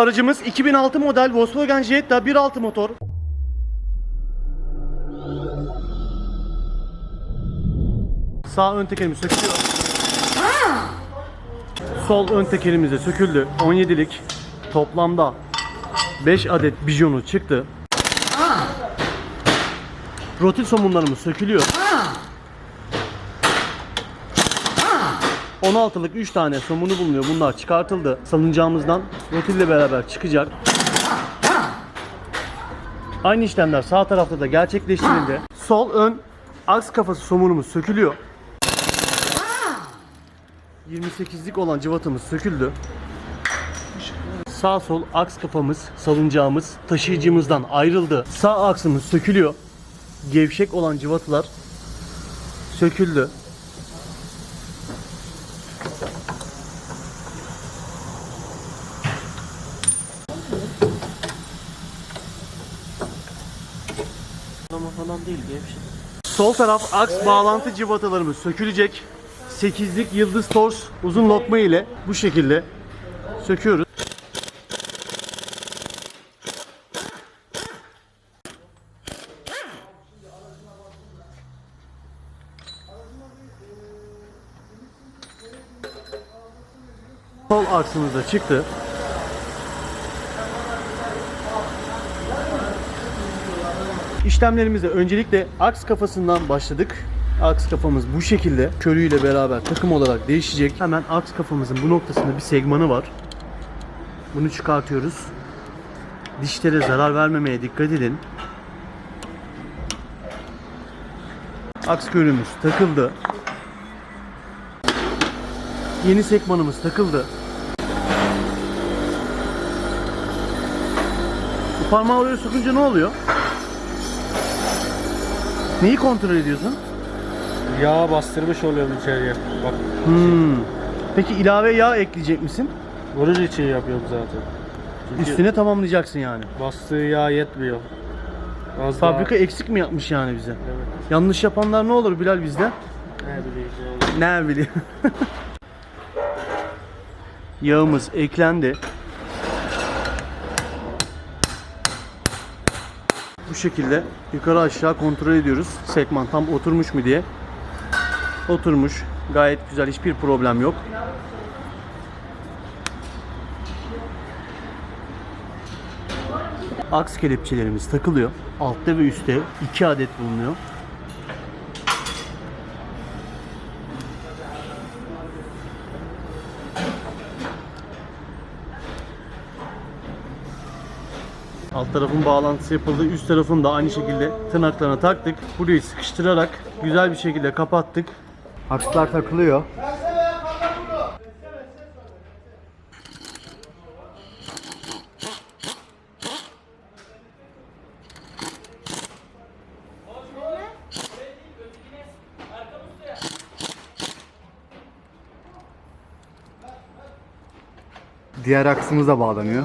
Aracımız 2006 model Volkswagen Jetta 1.6 motor. Sağ ön tekerimiz sökülüyor. Sol ön tekerimiz de söküldü. 17'lik toplamda 5 adet bijonu çıktı. Rotil somunlarımız sökülüyor. 16'lık 3 tane somunu bulunuyor. Bunlar çıkartıldı. Salıncağımızdan rotille beraber çıkacak. Aynı işlemler sağ tarafta da gerçekleştirildi. Sol ön aks kafası somunumuz sökülüyor. 28'lik olan cıvatamız söküldü. Sağ sol aks kafamız, salıncağımız taşıyıcımızdan ayrıldı. Sağ aksımız sökülüyor. Gevşek olan cıvatalar söküldü. Ama falan değil gevşek. Sol taraf aks bağlantı cıvatalarımız sökülecek. 8'lik yıldız tors uzun lokma ile bu şekilde söküyoruz. Sol aksımız da çıktı. İşlemlerimize öncelikle aks kafasından başladık. Aks kafamız bu şekilde körüyle beraber takım olarak değişecek. Hemen aks kafamızın bu noktasında bir segmanı var. Bunu çıkartıyoruz. Dişlere zarar vermemeye dikkat edin. Aks körümüz takıldı. Yeni segmanımız takıldı. Bu parmağı oraya sokunca ne oluyor? Neyi kontrol ediyorsun? Yağ bastırmış oluyorum içeriye. Bak Hmm. Peki ilave yağ ekleyecek misin? bunun için yapıyorum zaten. Çünkü Üstüne tamamlayacaksın yani. bastığı yağ yetmiyor. Az Fabrika daha... eksik mi yapmış yani bize? Evet. Yanlış yapanlar ne olur Bilal bizde? Ne bileyim. Ne bileyim. Yağımız eklendi. Bu şekilde yukarı aşağı kontrol ediyoruz. Sekman tam oturmuş mu diye. Oturmuş. Gayet güzel. Hiçbir problem yok. Aks kelepçelerimiz takılıyor. Altta ve üstte iki adet bulunuyor. Alt tarafın bağlantısı yapıldı. Üst tarafını da aynı şekilde tırnaklarına taktık. Burayı sıkıştırarak güzel bir şekilde kapattık. Akslar takılıyor. Diğer aksımız da bağlanıyor.